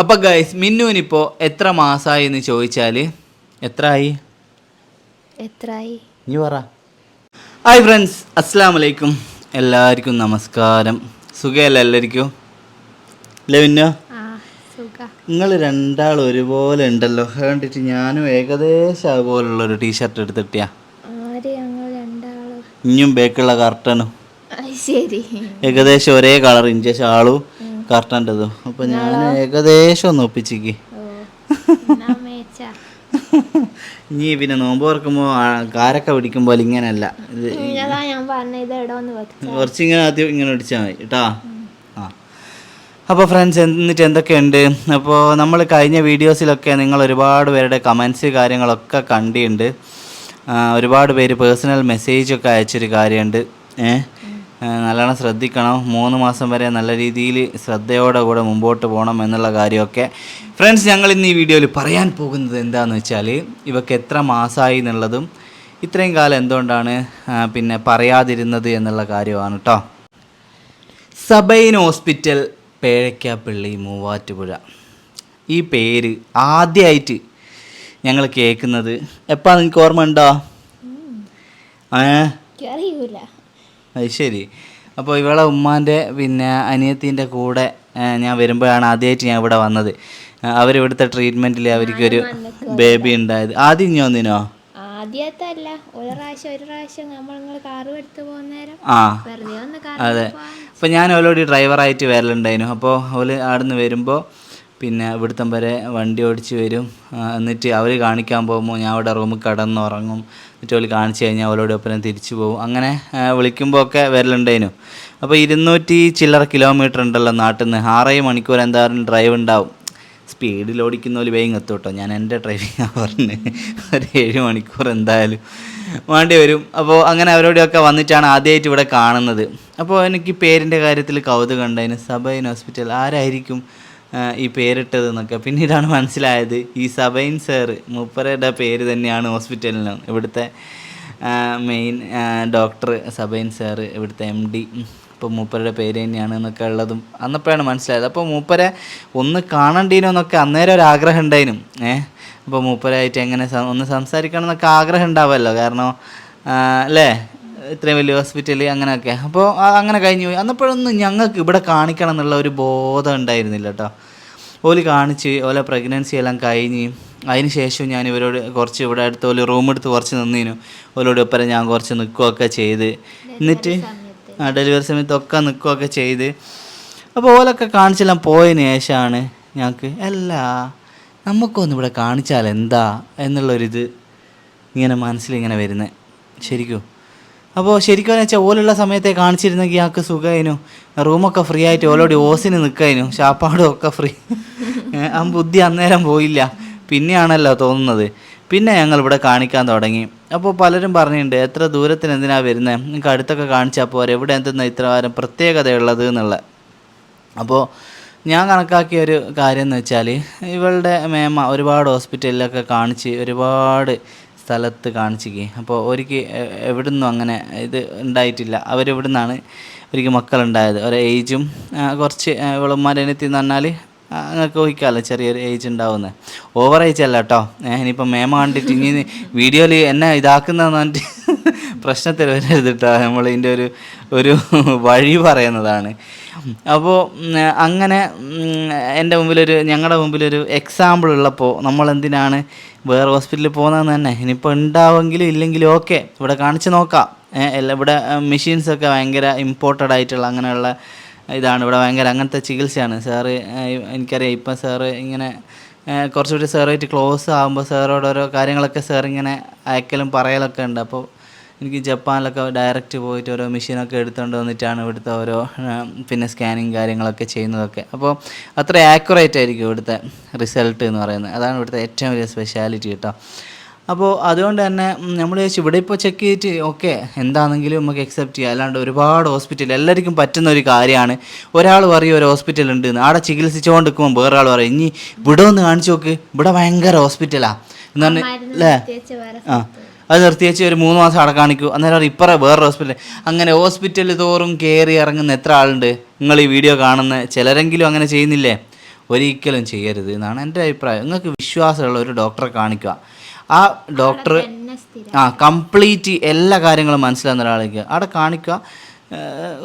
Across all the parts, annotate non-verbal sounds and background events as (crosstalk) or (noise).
അപ്പൊ ഗൈസ് മിന്നുവിനിപ്പോ എത്ര മാസമായി എന്ന് ചോദിച്ചാൽ? എത്ര ആയി എത്രയായി നീ പറ. ഹായ് ഫ്രണ്ട്സ് അസ്സാം വലൈക്കും എല്ലാവർക്കും നമസ്കാരം. സുഖമല്ല എല്ലാവർക്കും? അല്ലേ മിന്നു? നിങ്ങൾ രണ്ടാളും ഒരുപോലെ ഉണ്ടല്ലോ. കണ്ടിട്ട് ഞാനും ഏകദേശം അതുപോലുള്ള ഒരു ടീഷർട്ട് എടുത്തിട്ടിയാ. ഇനിയും ബേക്കുള്ള കർട്ടനും. ശരി. ഏകദേശം ഒരേ കളർ ഇഞ്ച ഷാളും കർട്ടന്റെതും. അപ്പൊ ഞാൻ ഏകദേശം ഒന്ന് ഒപ്പിച്ചിക്ക്. (laughs) ഇനി പിന്നെ നോമ്പ് തുറക്കുമ്പോ കാരൊക്കെ പിടിക്കുമ്പോൾ ഇങ്ങനല്ല ഇത് കുറച്ചിങ്ങനെ ആദ്യം ഇങ്ങനെ പിടിച്ചാൽ മതി കേട്ടാ അപ്പൊ അപ്പോൾ ഫ്രണ്ട്സ് എന്നിട്ട് എന്തൊക്കെയുണ്ട്? അപ്പോൾ നമ്മൾ കഴിഞ്ഞ വീഡിയോസിലൊക്കെ നിങ്ങൾ ഒരുപാട് പേരുടെ കമൻസ് കാര്യങ്ങളൊക്കെ കണ്ടിട്ടുണ്ട്. ഒരുപാട് പേര് പേഴ്സണൽ മെസ്സേജൊക്കെ അയച്ചൊരു കാര്യമുണ്ട്. ഏ? ആ, നല്ലോണം ശ്രദ്ധിക്കണം. മൂന്ന് മാസം വരെ നല്ല രീതിയിൽ ശ്രദ്ധയോടെ കൂടെ മുമ്പോട്ട് പോകണം എന്നുള്ള കാര്യമൊക്കെ. ഫ്രണ്ട്സ് ഞങ്ങൾ ഇന്ന് ഈ വീഡിയോയിൽ പറയാൻ പോകുന്നത് എന്താണെന്ന് വെച്ചാൽ ഇവക്ക് എത്ര മാസമായി എന്നുള്ളതും ഇത്രയും കാലം എന്തുകൊണ്ടാണ് പിന്നെ പറയാതിരുന്നത് എന്നുള്ള കാര്യമാണ് കേട്ടോ സബൈൻ ഹോസ്പിറ്റൽ പേഴയ്ക്കാപ്പള്ളി മൂവാറ്റുപുഴ. ഈ പേര് ആദ്യമായിട്ട് ഞങ്ങൾ കേൾക്കുന്നത്. എപ്പാ നിങ്ങൾക്ക് ഓർമ്മ ഉണ്ടോ ഏ? അത് ശരി. അപ്പോൾ ഇവളെ ഉമ്മാന്റെ പിന്നെ അനിയത്തിന്റെ കൂടെ ഞാൻ വരുമ്പോഴാണ് ആദ്യമായിട്ട് ഞാൻ ഇവിടെ വന്നത്. അവരിവിടുത്തെ ട്രീറ്റ്മെന്റിൽ അവർക്കൊരു ബേബി ഉണ്ടായത്. ആദ്യം ഞാൻ ഒന്നിനോ ആദ്യത്തല്ല. ഒരു പ്രാവശ്യം ഒരു പ്രാവശ്യം നമ്മൾ നിങ്ങൾ കാറ് എടുത്ത് പോകുന്നേരം വെറുതെ ഒന്ന് അതെ. അപ്പോൾ ഞാൻ അവളോട് ഡ്രൈവറായിട്ട് വരലുണ്ടായിരുന്നു. അപ്പോൾ അവൾ നിന്ന് വരുമ്പോൾ പിന്നെ ഇവിടുത്തം വരെ വണ്ടി ഓടിച്ച് വരും. എന്നിട്ട് അവർ കാണിക്കാൻ പോകുമ്പോൾ ഞാൻ അവിടെ റൂമിൽ കിടന്നുറങ്ങും. എന്നിട്ട് അവർ കാണിച്ചു കഴിഞ്ഞാൽ അവരോട് ഒപ്പം തിരിച്ചു പോകും. അങ്ങനെ വിളിക്കുമ്പോൾ ഒക്കെ അപ്പോൾ ഇരുന്നൂറ്റി ചില്ലറ കിലോമീറ്റർ ഉണ്ടല്ലോ നാട്ടിൽ നിന്ന് ആറേഴ് മണിക്കൂർ എന്തായാലും ഡ്രൈവ് ഉണ്ടാവും. സ്പീഡിൽ ഓടിക്കുന്ന പോലെ വേഗം എത്തും കേട്ടോ ഞാൻ എന്റെ ഡ്രൈവിംഗ് അവറിന് ഒരു ഏഴ് മണിക്കൂർ എന്തായാലും വേണ്ടി വരും. അപ്പോൾ അങ്ങനെ അവരോടൊക്കെ വന്നിട്ടാണ് ആദ്യമായിട്ട് ഇവിടെ കാണുന്നത്. അപ്പോൾ എനിക്ക് പേരിന്റെ കാര്യത്തിൽ കൗതുകം ഉണ്ടായിരുന്നു സബൈൻ ഹോസ്പിറ്റൽ ആരായിരിക്കും ഈ പേരിട്ടത് എന്നൊക്കെ. പിന്നീടാണ് മനസ്സിലായത് ഈ സബൈൻ സാറ് മൂപ്പരുടെ പേര് തന്നെയാണ് ഹോസ്പിറ്റലിന്. ഇവിടുത്തെ മെയിൻ ഡോക്ടർ സബൈൻ സാറ് ഇവിടുത്തെ എം ഡി. ഇപ്പോൾ മൂപ്പരുടെ പേര് തന്നെയാണ് എന്നൊക്കെ ഉള്ളതും അന്നപ്പോഴാണ് മനസ്സിലായത്. അപ്പോൾ മൂപ്പരെ ഒന്ന് കാണണ്ടീനോ എന്നൊക്കെ അന്നേരം ഒരു ആഗ്രഹം ഉണ്ടായിരുന്നു ഏഹ് അപ്പോൾ മൂപ്പരായിട്ട് എങ്ങനെ ഒന്ന് സംസാരിക്കണം എന്നൊക്കെ ആഗ്രഹം ഉണ്ടാവുമല്ലോ കാരണം അല്ലേ? ഇത്രയും വലിയ ഹോസ്പിറ്റൽ അങ്ങനെയൊക്കെ. അപ്പോൾ അങ്ങനെ കഴിഞ്ഞു പോയി. അന്നപ്പോഴൊന്നും ഞങ്ങൾക്ക് ഇവിടെ കാണിക്കണം എന്നുള്ള ഒരു ബോധം ഉണ്ടായിരുന്നില്ല കേട്ടോ ഓൽ കാണിച്ച് ഓലെ പ്രഗ്നൻസി എല്ലാം കഴിഞ്ഞ് അതിന് ശേഷം ഞാൻ ഇവരോട് കുറച്ച് ഇവിടെ അടുത്ത് ഓൽ റൂം എടുത്ത് കുറച്ച് നിന്നിനു. ഓലോട് ഒപ്പരം ഞാൻ കുറച്ച് നിൽക്കുകയൊക്കെ ചെയ്ത്. എന്നിട്ട് ആ ഡെലിവറി സമയത്തൊക്കെ നിൽക്കുകയൊക്കെ ചെയ്ത്. അപ്പോൾ ഓലൊക്കെ കാണിച്ചെല്ലാം പോയതിന് ശേഷമാണ് ഞങ്ങൾക്ക് അല്ല നമുക്കൊന്നും ഇവിടെ കാണിച്ചാൽ എന്താ എന്നുള്ളൊരിത് ഇങ്ങനെ മനസ്സിലിങ്ങനെ വരുന്നത് ശരിക്കും? അപ്പോൾ ശരിക്കും വെച്ചാൽ ഓലുള്ള സമയത്തെ കാണിച്ചിരുന്നെങ്കിൽ ഞങ്ങൾക്ക് സുഖമായിരുന്നു റൂമൊക്കെ ഫ്രീ ആയിട്ട് ഓലോടി ഓസിന് നിൽക്കായിരുന്നു ഷാപ്പാടും ഒക്കെ ഫ്രീ. ആ ബുദ്ധി അന്നേരം പോയില്ല. പിന്നെയാണല്ലോ തോന്നുന്നത്. പിന്നെ ഞങ്ങൾ ഇവിടെ കാണിക്കാൻ തുടങ്ങി. അപ്പോൾ പലരും പറഞ്ഞിട്ടുണ്ട് എത്ര ദൂരത്തിന് എന്തിനാണ് വരുന്നത് നിങ്ങൾക്ക് അടുത്തൊക്കെ കാണിച്ചാൽ പോരെ. എവിടെ എന്തെന്ന ഇത്ര വാരം പ്രത്യേകതയുള്ളത് എന്നുള്ള. അപ്പോൾ ഞാൻ കണക്കാക്കിയ ഒരു കാര്യം എന്ന് വെച്ചാൽ ഇവളുടെ മേമ ഒരുപാട് ഹോസ്പിറ്റലിലൊക്കെ കാണിച്ച് ഒരുപാട് സ്ഥലത്ത് കാണിച്ചിക്ക് അപ്പോൾ ഒരിക്കൽ എവിടെ നിന്നും അങ്ങനെ ഇത് ഉണ്ടായിട്ടില്ല. അവരെവിടെ നിന്നാണ് ഒരിക്കൽ മക്കളുണ്ടായത്? ഒരു ഏജും കുറച്ച് ഇവളന്മാരെ എത്തി എന്ന് പറഞ്ഞാൽ നിങ്ങൾക്ക് ഊഹിക്കാമല്ലോ ചെറിയൊരു ഏജ് ഉണ്ടാവുന്നത് ഓവർ ഏജ് അല്ല കേട്ടോ. ഇനിയിപ്പോൾ മേമ കണ്ടിട്ട് ഇനി വീഡിയോയിൽ എന്നെ ഇതാക്കുന്നതെന്ന് പറഞ്ഞിട്ട് പ്രശ്നത്തിൽ വരരുത് കേട്ടോ നമ്മൾ ഇതിന്റെ ഒരു ഒരു വഴി പറയുന്നതാണ്. അപ്പോൾ അങ്ങനെ എന്റെ മുമ്പിലൊരു ഞങ്ങളുടെ മുമ്പിലൊരു എക്സാമ്പിൾ ഉള്ളപ്പോൾ നമ്മൾ എന്തിനാണ് വേറെ ഹോസ്പിറ്റലിൽ പോകുന്നതെന്ന് തന്നെ. ഇനിയിപ്പോൾ ഉണ്ടാവുമെങ്കിലും ഇല്ലെങ്കിലും ഓക്കെ ഇവിടെ കാണിച്ച് നോക്കാം. ഇവിടെ മെഷീൻസൊക്കെ ഭയങ്കര ഇമ്പോർട്ടഡ് ആയിട്ടുള്ള അങ്ങനെയുള്ള ഇതാണ്. ഇവിടെ ഭയങ്കര അങ്ങനത്തെ ചികിത്സയാണ്. സാറ് എനിക്കറിയാം. ഇപ്പം സാറ് ഇങ്ങനെ കുറച്ചുകൂടി സാറുമായിട്ട് ക്ലോസ് ആകുമ്പോൾ സാറോട് ഓരോ കാര്യങ്ങളൊക്കെ സാർ ഇങ്ങനെ അയക്കലും പറയലൊക്കെ ഉണ്ട്. അപ്പോൾ എനിക്ക് ജപ്പാനിലൊക്കെ ഡയറക്റ്റ് പോയിട്ട് ഓരോ മെഷീനൊക്കെ എടുത്തുകൊണ്ട് വന്നിട്ടാണ് ഇവിടുത്തെ ഓരോ പിന്നെ സ്കാനിങ് കാര്യങ്ങളൊക്കെ ചെയ്യുന്നതൊക്കെ. അപ്പോൾ അത്ര ആക്യുറേറ്റ് ആയിരിക്കും ഇവിടുത്തെ റിസൾട്ട് എന്ന് പറയുന്നത്. അതാണ് ഇവിടുത്തെ ഏറ്റവും വലിയ സ്പെഷ്യാലിറ്റി കേട്ടോ. അപ്പോൾ അതുകൊണ്ട് തന്നെ നമ്മൾ ചോദിച്ചു ഇവിടെ ഇപ്പോൾ ചെക്ക് ചെയ്തിട്ട് ഓക്കെ എന്താണെങ്കിലും നമുക്ക് അക്സെപ്റ്റ് ചെയ്യാം. അല്ലാണ്ട് ഒരുപാട് ഹോസ്പിറ്റൽ എല്ലാവർക്കും പറ്റുന്ന ഒരു കാര്യമാണ്. ഒരാൾ പറയും ഒരു ഹോസ്പിറ്റൽ ഉണ്ട് എന്ന്. അവിടെ ചികിത്സിച്ചുകൊണ്ട് നിൽക്കുമ്പോൾ വേറെ ആൾ പറയും ഇനി ഇവിടെ ഒന്ന് കാണിച്ചു നോക്ക്. ഇവിടെ ഭയങ്കര ഹോസ്പിറ്റലാണ് എന്നാണ് അല്ലേ ആ അത് നിർത്തി വെച്ച് ഒരു മൂന്ന് മാസം അവിടെ കാണിക്കൂ. അന്നേരം ഇപ്പറ വേറെ ഹോസ്പിറ്റൽ അങ്ങനെ ഹോസ്പിറ്റലിൽ തോറും കയറി ഇറങ്ങുന്ന എത്ര ആളുണ്ട്? നിങ്ങൾ ഈ വീഡിയോ കാണുന്ന ചിലരെങ്കിലും അങ്ങനെ ചെയ്യുന്നില്ലേ? ഒരിക്കലും ചെയ്യരുത് എന്നാണ് എന്റെ അഭിപ്രായം. നിങ്ങൾക്ക് വിശ്വാസമുള്ള ഒരു ഡോക്ടറെ കാണിക്കുക. ആ ഡോക്ടർ ആ കംപ്ലീറ്റ് എല്ലാ കാര്യങ്ങളും മനസ്സിലാകുന്ന ഒരാളേക്ക് അവിടെ കാണിക്കുക.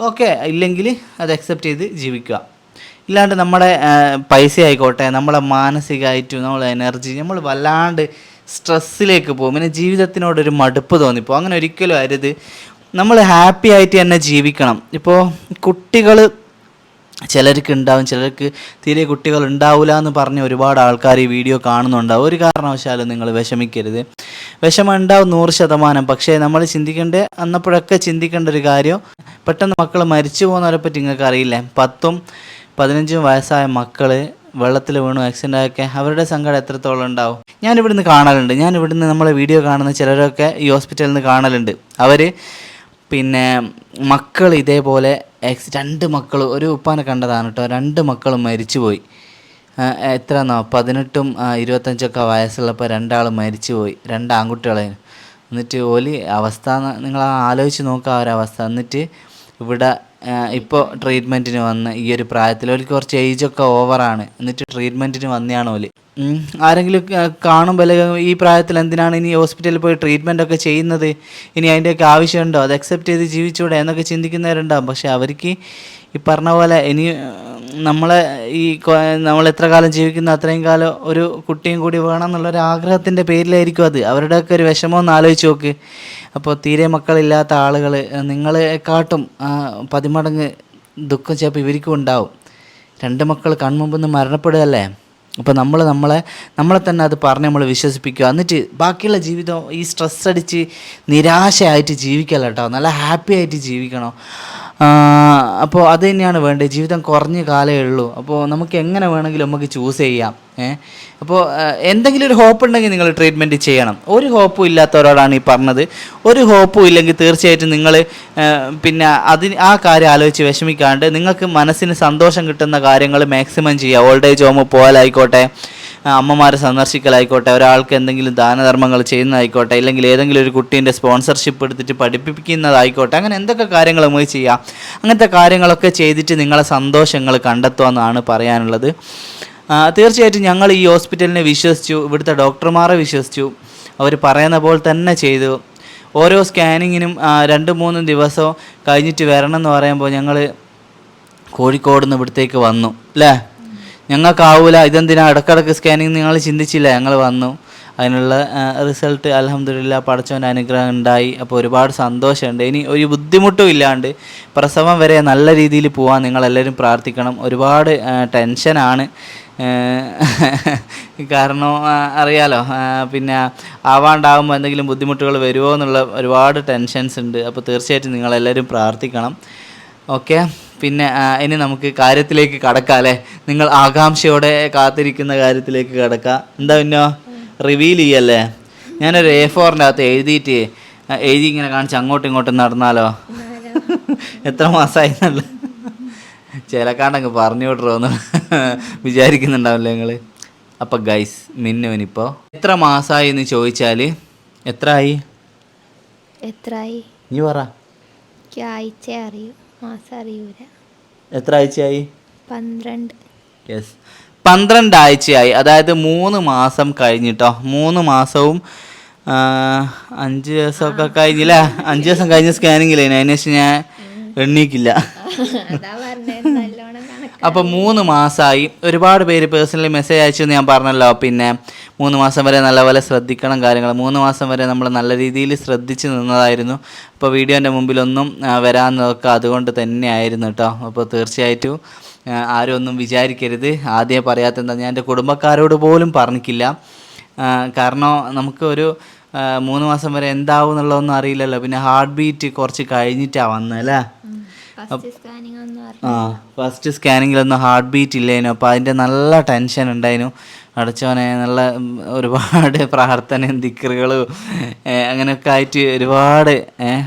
ഓക്കെ ഇല്ലെങ്കിൽ അത് അക്സെപ്റ്റ് ചെയ്ത് ജീവിക്കുക. ഇല്ലാണ്ട് നമ്മുടെ പൈസ ആയിക്കോട്ടെ നമ്മളെ മാനസികമായിട്ടും നമ്മളെ എനർജി നമ്മൾ വല്ലാണ്ട് സ്ട്രെസ്സിലേക്ക് പോകും. പിന്നെ ജീവിതത്തിനോടൊരു മടുപ്പ് തോന്നിപ്പോൾ അങ്ങനെ ഒരിക്കലും അരുത്. നമ്മൾ ഹാപ്പി ആയിട്ട് തന്നെ ജീവിക്കണം. ഇപ്പോൾ കുട്ടികൾ ചിലർക്ക് ഉണ്ടാവും. ചിലർക്ക് തീരെ കുട്ടികൾ ഉണ്ടാവില്ല എന്ന് പറഞ്ഞ് ഒരുപാട് ആൾക്കാർ ഈ വീഡിയോ കാണുന്നുണ്ടാവും. ഒരു കാരണവശാലും നിങ്ങൾ വിഷമിക്കരുത്. വിഷമം ഉണ്ടാവും നൂറ് ശതമാനം. പക്ഷേ നമ്മൾ ചിന്തിക്കേണ്ട അന്നപ്പോഴൊക്കെ ചിന്തിക്കേണ്ട ഒരു കാര്യം പെട്ടെന്ന് മക്കൾ മരിച്ചു പോകുന്നവരെ പറ്റി നിങ്ങൾക്ക് അറിയില്ലേ പത്തും പതിനഞ്ചും വയസ്സായ മക്കൾ വെള്ളത്തിൽ വീണു ആക്സിഡന്റ് ആയൊക്കെ അവരുടെ സങ്കടം എത്രത്തോളം ഉണ്ടാവും? ഞാൻ ഇവിടുന്ന് കാണലുണ്ട്. ഞാൻ ഇവിടുന്ന് നമ്മളെ വീഡിയോ കാണുന്ന ചിലരൊക്കെ ഈ ഹോസ്പിറ്റലിൽ നിന്ന് കാണലുണ്ട്. അവർ പിന്നെ മക്കൾ ഇതേപോലെ രണ്ട് മക്കൾ ഒരു ഉപ്പാനെ കണ്ടതാണ് കേട്ടോ രണ്ട് മക്കളും മരിച്ചുപോയി. ആ, എത്ര എന്നോ പതിനെട്ടും ഇരുപത്തഞ്ചൊക്കെ വയസ്സുള്ളപ്പോൾ രണ്ടാൾ മരിച്ചുപോയി. രണ്ട് ആൺകുട്ടികളെ. എന്നിട്ട് ഓലി അവസ്ഥ നിങ്ങൾ ആലോചിച്ച് നോക്കുക ആ ഒരവസ്ഥ. എന്നിട്ട് ഇവിടെ ഇപ്പോൾ ട്രീറ്റ്മെന്റിന് വന്ന് ഈ ഒരു പ്രായത്തിൽ ഓലിക്ക് കുറച്ച് ഏജൊക്കെ ഓവറാണ് എന്നിട്ട് ട്രീറ്റ്മെന്റിന് വന്നെയാണ് ഓൽ. ആരെങ്കിലും കാണുമ്പോൾ ഈ പ്രായത്തിൽ എന്തിനാണ് ഇനി ഹോസ്പിറ്റലിൽ പോയി ട്രീറ്റ്മെന്റ് ഒക്കെ ചെയ്യുന്നത്? ഇനി അതിന്റെയൊക്കെ ആവശ്യമുണ്ടോ? അത് അക്സെപ്റ്റ് ചെയ്ത് ജീവിച്ചൂടെ എന്നൊക്കെ ചിന്തിക്കുന്നവരുണ്ടാവും. പക്ഷേ അവർക്ക് ഈ പറഞ്ഞ പോലെ ഇനി നമ്മളെ ഈ നമ്മൾ എത്ര കാലം ജീവിക്കുന്ന അത്രയും കാലം ഒരു കുട്ടിയും കൂടി വേണം എന്നുള്ളൊരു ആഗ്രഹത്തിന്റെ പേരിലായിരിക്കും അത്. അവരുടെയൊക്കെ ഒരു വിഷമം ഒന്ന് ആലോചിച്ച് നോക്ക്. അപ്പോൾ തീരെ മക്കളില്ലാത്ത ആളുകൾ നിങ്ങളെക്കാട്ടും പതിമടങ്ങ് ദുഃഖം ചിലപ്പോൾ ഇവർക്കും ഉണ്ടാവും. രണ്ട് മക്കൾ കൺമുമ്പിൽ നിന്ന് മരണപ്പെടുകയല്ലേ? അപ്പോൾ നമ്മൾ നമ്മളെ നമ്മളെ തന്നെ അത് പറഞ്ഞ് നമ്മൾ വിശ്വസിപ്പിക്കുക. എന്നിട്ട് ബാക്കിയുള്ള ജീവിതം ഈ സ്ട്രെസ് അടിച്ച് നിരാശയായിട്ട് ജീവിക്കല്ല കേട്ടോ നല്ല ഹാപ്പി ആയിട്ട് ജീവിക്കണം. അപ്പോൾ അത് തന്നെയാണ് വേണ്ടത്. ജീവിതം കുറഞ്ഞ കാലമേ ഉള്ളൂ. അപ്പോൾ നമുക്ക് എങ്ങനെ വേണമെങ്കിലും നമുക്ക് ചൂസ് ചെയ്യാം. ഏഹ് അപ്പോൾ എന്തെങ്കിലും ഒരു ഹോപ്പ് ഉണ്ടെങ്കിൽ നിങ്ങൾ ട്രീറ്റ്മെന്റ് ചെയ്യണം. ഒരു ഹോപ്പും ഇല്ലാത്തവരോടാണ് ഈ പറഞ്ഞത്. ഒരു ഹോപ്പും ഇല്ലെങ്കിൽ തീർച്ചയായിട്ടും നിങ്ങൾ പിന്നെ അതിന് ആ കാര്യം ആലോചിച്ച് വിഷമിക്കാണ്ട് നിങ്ങൾക്ക് മനസ്സിന് സന്തോഷം കിട്ടുന്ന കാര്യങ്ങൾ മാക്സിമം ചെയ്യുക. ഓൾഡ് ഏജ് ഹോം പോകലായിക്കോട്ടെ അമ്മമാരെ സന്ദർശിക്കലായിക്കോട്ടെ ഒരാൾക്ക് എന്തെങ്കിലും ദാനധർമ്മങ്ങൾ ചെയ്യുന്നതായിക്കോട്ടെ ഇല്ലെങ്കിൽ ഏതെങ്കിലും ഒരു കുട്ടീന്റെ സ്പോൺസർഷിപ്പ് എടുത്തിട്ട് പഠിപ്പിക്കുന്നതായിക്കോട്ടെ അങ്ങനെ എന്തൊക്കെ കാര്യങ്ങൾ നമുക്ക് ചെയ്യാം? അങ്ങനത്തെ കാര്യങ്ങളൊക്കെ ചെയ്തിട്ട് നിങ്ങളെ സന്തോഷങ്ങൾ കണ്ടെത്തുക പറയാനുള്ളത്. തീർച്ചയായിട്ടും ഞങ്ങൾ ഈ ഹോസ്പിറ്റലിനെ വിശ്വസിച്ചു ഇവിടുത്തെ ഡോക്ടർമാരെ വിശ്വസിച്ചു. അവർ പറയുന്ന പോലെ തന്നെ ചെയ്തു. ഓരോ സ്കാനിങ്ങിനും രണ്ട് മൂന്ന് ദിവസം കഴിഞ്ഞിട്ട് വരണം എന്ന് പറയുമ്പോൾ ഞങ്ങൾ കോഴിക്കോട് നിന്ന് ഇവിടത്തേക്ക് വന്നു അല്ലേ? ഞങ്ങൾക്കാവൂല ഇതെന്തിനാ? ഇടക്കിടക്ക് സ്കാനിങ് നിങ്ങൾ ചിന്തിച്ചില്ല? ഞങ്ങൾ വന്നു. അതിനുള്ള റിസൾട്ട് അലഹമ്മദില്ല പടച്ചവന്റെ അനുഗ്രഹം ഉണ്ടായി. അപ്പോൾ ഒരുപാട് സന്തോഷമുണ്ട്. ഇനി ഒരു ബുദ്ധിമുട്ടും ഇല്ലാണ്ട് പ്രസവം വരെ നല്ല രീതിയിൽ പോകാൻ നിങ്ങളെല്ലാവരും പ്രാർത്ഥിക്കണം. ഒരുപാട് ടെൻഷനാണ് (laughs) കാരണം അറിയാലോ പിന്നെ ആവാണ്ടാവുമ്പോൾ എന്തെങ്കിലും ബുദ്ധിമുട്ടുകൾ വരുമോ എന്നുള്ള ഒരുപാട് ടെൻഷൻസ് ഉണ്ട്. അപ്പോൾ തീർച്ചയായിട്ടും നിങ്ങളെല്ലാവരും പ്രാർത്ഥിക്കണം. ഓക്കെ പിന്നെ ഇനി നമുക്ക് കാര്യത്തിലേക്ക് കടക്കാം അല്ലേ? നിങ്ങൾ ആകാംക്ഷയോടെ കാത്തിരിക്കുന്ന കാര്യത്തിലേക്ക് കടക്കാം. എന്താ പിന്നോ റിവീൽ ചെയ്യല്ലേ? ഞാനൊരു എ ഫോറിന്റെ അകത്ത് എഴുതിയിട്ട് എഴുതി ഇങ്ങനെ കാണിച്ച് അങ്ങോട്ടും ഇങ്ങോട്ടും നടന്നാലോ? എത്ര മാസമായി നല്ല ചിലക്കാണ്ടങ്ങ് പറഞ്ഞു വിടറോന്ന് വിചാരിക്കുന്നുണ്ടാവില്ലേ നിങ്ങൾ അപ്പം ഗൈസ് മിന്നുവിനിപ്പോൾ എത്ര മാസമായി എന്ന് ചോദിച്ചാൽ എത്ര ആയി എത്ര ആയി നീ പറ. ആഴ്ച അറിയൂ മാസം അറിയൂല. എത്ര ആഴ്ചയായി പന്ത്രണ്ട്. യെസ് പന്ത്രണ്ട് ആഴ്ചയായി അതായത് മൂന്ന് മാസം കഴിഞ്ഞിട്ടോ? മൂന്ന് മാസവും അഞ്ച് ദിവസമൊക്കെ കഴിഞ്ഞില്ലേ? അഞ്ച് ദിവസം കഴിഞ്ഞ സ്കാനിങ്ങില്ലേ അതിന് ശേഷം ഞാൻ എണ്ണീക്കില്ല അതാ പറഞ്ഞത് നല്ലോണം കണക്ക് അപ്പോൾ മൂന്ന് മാസമായി ഒരുപാട് പേര് പേഴ്സണലി മെസ്സേജ് അയച്ചു എന്ന് ഞാൻ പറഞ്ഞല്ലോ. പിന്നെ മൂന്ന് മാസം വരെ നല്ലപോലെ ശ്രദ്ധിക്കണം കാര്യങ്ങൾ. മൂന്ന് മാസം വരെ നമ്മൾ നല്ല രീതിയിൽ ശ്രദ്ധിച്ച് നിന്നതായിരുന്നു. അപ്പോൾ വീഡിയോന്റെ മുമ്പിലൊന്നും വരാമെന്നതൊക്കെ അതുകൊണ്ട് തന്നെയായിരുന്നു കേട്ടോ അപ്പോൾ തീർച്ചയായിട്ടും ആരും ഒന്നും വിചാരിക്കരുത്. ആദ്യം പറയാത്ത എന്താ ഞാൻ എന്റെ കുടുംബക്കാരോട് പോലും പറഞ്ഞിട്ടില്ല. കാരണം നമുക്കൊരു മൂന്ന് മാസം വരെ എന്താവും എന്നുള്ളതൊന്നും അറിയില്ലല്ലോ. പിന്നെ ഹാർട്ട് ബീറ്റ് കുറച്ച് കഴിഞ്ഞിട്ടാണ് വന്നത് അറിയില്ല ആ ഫസ്റ്റ് സ്കാനിങ്ങിലൊന്നും ഹാർട്ട് ബീറ്റ് ഇല്ലേനു. അപ്പോൾ അതിന്റെ നല്ല ടെൻഷൻ ഉണ്ടായിരുന്നു. അടച്ചവനെ നല്ല ഒരുപാട് (laughs) പ്രാർത്ഥനയും ദിക്കറുകളും അങ്ങനെയൊക്കെ ആയിട്ട് ഒരുപാട്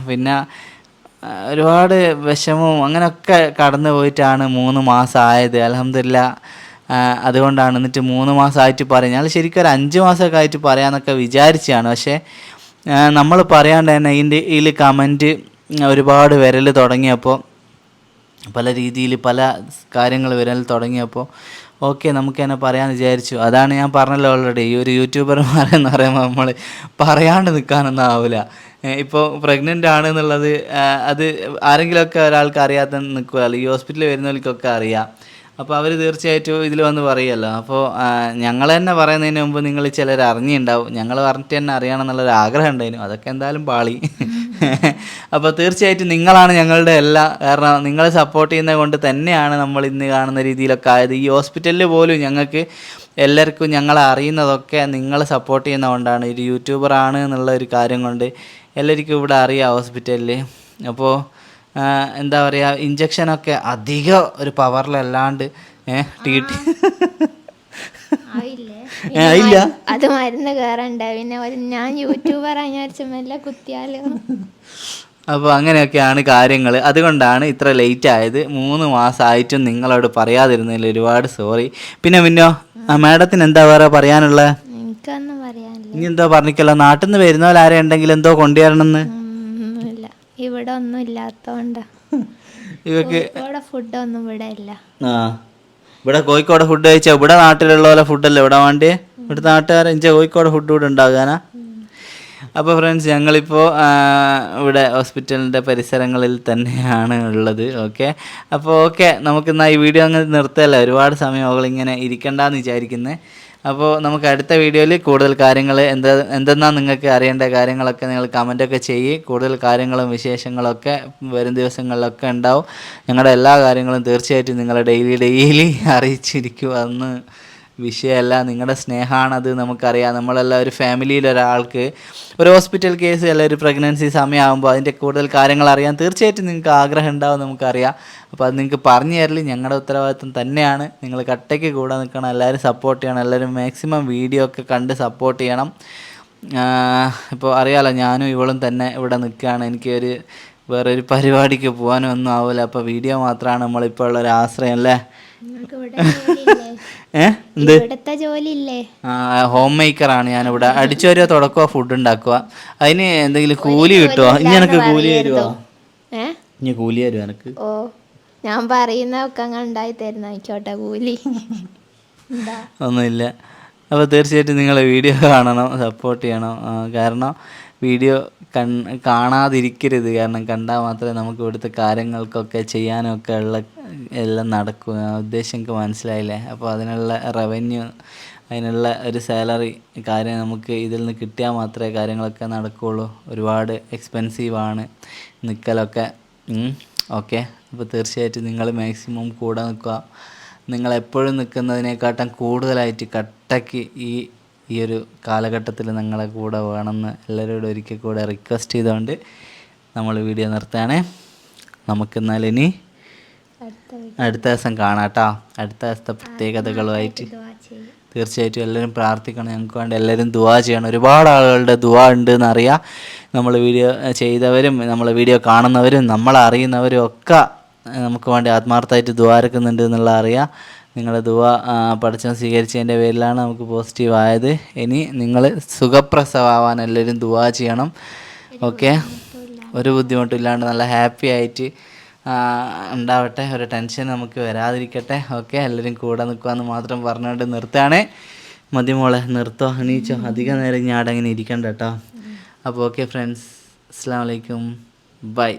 പിന്നെ ഒരുപാട് വിഷമവും അങ്ങനെയൊക്കെ കടന്നു പോയിട്ടാണ് മൂന്ന് മാസം ആയത്. അലഹമില്ല അതുകൊണ്ടാണ് എന്നിട്ട് മൂന്ന് മാസമായിട്ട് പറയും ഞങ്ങൾ ശരിക്കും ഒരു അഞ്ച് മാസമൊക്കെ ആയിട്ട് പറയാമെന്നൊക്കെ വിചാരിച്ചതാണ് പക്ഷേ നമ്മൾ പറയാണ്ട് തന്നെ ഇതിന്റെ ഇതിൽ കമന്റ് ഒരുപാട് വിരൽ തുടങ്ങിയപ്പോൾ പല രീതിയിൽ പല കാര്യങ്ങൾ വരാൻ തുടങ്ങിയപ്പോൾ ഓക്കെ നമുക്ക് തന്നെ പറയാമെന്ന് വിചാരിച്ചു. അതാണ് ഞാൻ പറഞ്ഞല്ലോ ഓൾറെഡി ഈ ഒരു യൂട്യൂബർമാരെന്ന് പറയുമ്പോൾ നമ്മൾ പറയാണ്ട് നിൽക്കാനൊന്നും ആവില്ല ഇപ്പോൾ പ്രഗ്നന്റ് ആണ് എന്നുള്ളത് അത് ആരെങ്കിലുമൊക്കെ ഒരാൾക്ക് അറിയാത്ത നിൽക്കുക ഈ ഹോസ്പിറ്റലിൽ വരുന്നവർക്കൊക്കെ അറിയാം. അപ്പോൾ അവർ തീർച്ചയായിട്ടും ഇതിൽ വന്ന് പറയുമല്ലോ അപ്പോൾ ഞങ്ങൾ തന്നെ പറയുന്നതിന് മുമ്പ് നിങ്ങൾ ചിലർ അറിഞ്ഞിട്ടുണ്ടാവും ഞങ്ങൾ പറഞ്ഞിട്ട് തന്നെ അറിയണം എന്നുള്ളൊരു ആഗ്രഹം ഉണ്ടായിരുന്നു. അതൊക്കെ എന്തായാലും പാളി. (laughs) അപ്പോൾ തീർച്ചയായിട്ടും നിങ്ങളാണ് ഞങ്ങളുടെ എല്ലാം കാരണം നിങ്ങളെ സപ്പോർട്ട് ചെയ്യുന്നത് കൊണ്ട് തന്നെയാണ് നമ്മൾ ഇന്ന് കാണുന്ന രീതിയിലൊക്കെ ആയത്. ഈ ഹോസ്പിറ്റലിൽ പോലും ഞങ്ങൾക്ക് എല്ലാവർക്കും ഞങ്ങളെ അറിയുന്നതൊക്കെ നിങ്ങളെ സപ്പോർട്ട് ചെയ്യുന്നതുകൊണ്ടാണ് ഒരു യൂട്യൂബറാണ് എന്നുള്ള ഒരു കാര്യം കൊണ്ട് എല്ലാവർക്കും ഇവിടെ അറിയാം ഹോസ്പിറ്റലിൽ അപ്പോൾ എന്താ പറയുക ഇഞ്ചക്ഷനൊക്കെ അധികം ഒരു പവറിലല്ലാണ്ട് ഏഹ് ടി ടി ആയില്ല? അത് മരുന്ന് കയറണ്ട പിന്നെ ഞാൻ യൂട്യൂബർ വിചാരിച്ച മെല്ലെ കുത്തിയാലോ. അപ്പോൾ അങ്ങനെയൊക്കെയാണ് കാര്യങ്ങൾ അതുകൊണ്ടാണ് ഇത്ര ലേറ്റ് ആയത്. മൂന്ന് മാസമായിട്ടും നിങ്ങളോട് പറയാതിരുന്നതിൽ ഒരുപാട് സോറി പിന്നെ മിന്നോ ആ മാഡത്തിന് എന്താ വേറെ പറയാനുള്ളത് എനിക്കൊന്നും പറയാനില്ല. ഇനി എന്തോ പറഞ്ഞിക്കല്ലോ. നാട്ടിൽ നിന്ന് വരുന്നവർ ആരെ ഉണ്ടെങ്കിൽ എന്തോ കൊണ്ടുവരണമെന്ന് ഇവിടെ ഒന്നും ഇല്ലാത്തോണ്ടാ ഇവക്ക് ഇവിടെ ഫുഡൊന്നും ഇവിടെ ഇല്ല. ആ. ഇവിടെ കോഴിക്കോട് ഫുഡ് കഴിച്ചാൽ ഇവിടെ നാട്ടിലുള്ള പോലെ ഫുഡല്ലേ ഇവിടെ വേണ്ടി ഇവിടുത്തെ നാട്ടുകാരെ ഇഞ്ച കോഴിക്കോട് ഫുഡ് ഇവിടെ ഉണ്ടാകാനാ? അപ്പോൾ ഫ്രണ്ട്സ് ഞങ്ങളിപ്പോ ഇവിടെ ഹോസ്പിറ്റലിന്റെ പരിസരങ്ങളിൽ തന്നെയാണ് ഉള്ളത്. ഓക്കെ അപ്പോൾ ഓക്കെ നമുക്കിന്നാ ഈ വീഡിയോ അങ്ങ് നിർത്തല്ലേ ഒരുപാട് സമയം അവളിങ്ങനെ ഇരിക്കണ്ടെന്ന് വിചാരിക്കുന്നത് അപ്പോൾ നമുക്ക് അടുത്ത വീഡിയോയിൽ കൂടുതൽ കാര്യങ്ങൾ എന്താ എന്തെന്നാ നിങ്ങൾക്ക് അറിയേണ്ട കാര്യങ്ങളൊക്കെ നിങ്ങൾ കമന്റൊക്കെ ചെയ്യ്. കൂടുതൽ കാര്യങ്ങളും വിശേഷങ്ങളൊക്കെ വരും ദിവസങ്ങളിലൊക്കെ ഉണ്ടാവും. ഞങ്ങളുടെ എല്ലാ കാര്യങ്ങളും തീർച്ചയായിട്ടും നിങ്ങളെ ഡെയിലി ഡെയിലി (laughs) അറിയിച്ചിരിക്കും അന്ന് വിഷയമല്ല. നിങ്ങളുടെ സ്നേഹമാണത് നമുക്കറിയാം. നമ്മളെല്ലാം ഒരു ഫാമിലിയിൽ ഒരാൾക്ക് ഒരു ഹോസ്പിറ്റൽ കേസ് അല്ല ഒരു പ്രഗ്നൻസി സമയമാകുമ്പോൾ അതിന്റെ കൂടുതൽ കാര്യങ്ങൾ അറിയാൻ തീർച്ചയായിട്ടും നിങ്ങൾക്ക് ആഗ്രഹം ഉണ്ടാവും നമുക്കറിയാം. അപ്പോൾ അത് നിങ്ങൾക്ക് പറഞ്ഞു തരൽ ഞങ്ങളുടെ ഉത്തരവാദിത്വം തന്നെയാണ്. നിങ്ങൾ കട്ടയ്ക്ക് കൂടെ നിൽക്കണം എല്ലാവരും സപ്പോർട്ട് ചെയ്യണം എല്ലാവരും മാക്സിമം വീഡിയോ ഒക്കെ കണ്ട് സപ്പോർട്ട് ചെയ്യണം. ഇപ്പോൾ അറിയാലോ ഞാനും ഇവളും തന്നെ ഇവിടെ നിൽക്കുകയാണ്. എനിക്ക് ഒരു വേറൊരു പരിപാടിക്ക് പോകാനും ഒന്നും ആവില്ല അപ്പോൾ വീഡിയോ മാത്രമാണ് നമ്മളിപ്പോൾ ഉള്ള ഒരു ആശ്രയം അല്ലേ? ജോലിയില്ലേ? ഹോം മേക്കറാണ് ഞാനിവിടെ. അടിച്ചു വരുവോ തുടക്കുക ഫുഡ് ഉണ്ടാക്കുക അതിന് എന്തെങ്കിലും കൂലി കിട്ടുമോ ഇനി എനക്ക് കൂലി തരുമോ ഏ? ഇനി കൂലി തരുമോ എനക്ക് ഓ ഞാൻ പറയുന്ന ഉണ്ടായി തരുന്ന. ആയിക്കോട്ടെ കൂലി. ഒന്നുമില്ല. അപ്പോൾ തീർച്ചയായിട്ടും നിങ്ങൾ വീഡിയോ കാണണം സപ്പോർട്ട് ചെയ്യണം. കാരണം വീഡിയോ കൺ കാണാതിരിക്കരുത്. കാരണം കണ്ടാൽ മാത്രമേ നമുക്ക് ഇവിടുത്തെ കാര്യങ്ങൾക്കൊക്കെ ചെയ്യാനൊക്കെ ഉള്ള എല്ലാം നടക്കൂ. ആ ഉദ്ദേശം മനസ്സിലായില്ലേ. അപ്പോൾ അതിനുള്ള റവന്യൂ അതിനുള്ള ഒരു സാലറി കാര്യം നമുക്ക് ഇതിൽ നിന്ന് കിട്ടിയാൽ മാത്രമേ കാര്യങ്ങളൊക്കെ നടക്കുകയുള്ളൂ. ഒരുപാട് എക്സ്പെൻസീവാണ് നിൽക്കലൊക്കെ ഓക്കെ അപ്പോൾ തീർച്ചയായിട്ടും നിങ്ങൾ മാക്സിമം കൂടെ നിൽക്കുക. നിങ്ങളെപ്പോഴും നിൽക്കുന്നതിനെക്കാട്ടും കൂടുതലായിട്ട് കട്ടയ്ക്ക് ഈ ഈ ഒരു കാലഘട്ടത്തിൽ നിങ്ങളെ കൂടെ വേണമെന്ന് എല്ലാവരോടും ഒരിക്കൽ കൂടെ റിക്വസ്റ്റ് ചെയ്തുകൊണ്ട് നമ്മൾ വീഡിയോ നിർത്തുകയാണേ. നമുക്കെന്നാൽ ഇനി അടുത്ത ദിവസം കാണാം കേട്ടോ അടുത്ത ദിവസത്തെ പ്രത്യേകതകളുമായിട്ട് തീർച്ചയായിട്ടും എല്ലാവരും പ്രാർത്ഥിക്കണം. ഞങ്ങൾക്ക് വേണ്ടി എല്ലാവരും ദുവാ ചെയ്യണം. ഒരുപാട് ആളുകളുടെ ദുവാ ഉണ്ട് എന്നറിയാം നമ്മൾ വീഡിയോ ചെയ്തവരും നമ്മൾ വീഡിയോ കാണുന്നവരും നമ്മളറിയുന്നവരും ഒക്കെ നമുക്ക് വേണ്ടി ആത്മാർത്ഥമായിട്ട് ദ്വാരക്കുന്നുണ്ട് എന്നുള്ള അറിയാം. നിങ്ങളുടെ ദുവ പഠിച്ചം സ്വീകരിച്ചതിന്റെ പേരിലാണ് നമുക്ക് പോസിറ്റീവ് ആയത്. ഇനി നിങ്ങൾ സുഖപ്രസവാൻ എല്ലാവരും ദുവ ചെയ്യണം. ഓക്കെ ഒരു ബുദ്ധിമുട്ടില്ലാണ്ട് നല്ല ഹാപ്പി ആയിട്ട് ഉണ്ടാവട്ടെ. ഒരു ടെൻഷൻ നമുക്ക് വരാതിരിക്കട്ടെ. ഓക്കെ എല്ലാവരും കൂടെ നിൽക്കുമെന്ന് മാത്രം പറഞ്ഞുകൊണ്ട് നിർത്തുകയാണ്. മതി മോളെ നിർത്തോ. എണീച്ചോ. അധികം നേരം ഞാൻ അവിടെ അങ്ങനെ ഇരിക്കണ്ട കേട്ടോ. അപ്പോൾ ഓക്കെ ഫ്രണ്ട്സ് അസ്സാം വലൈക്കും ബൈ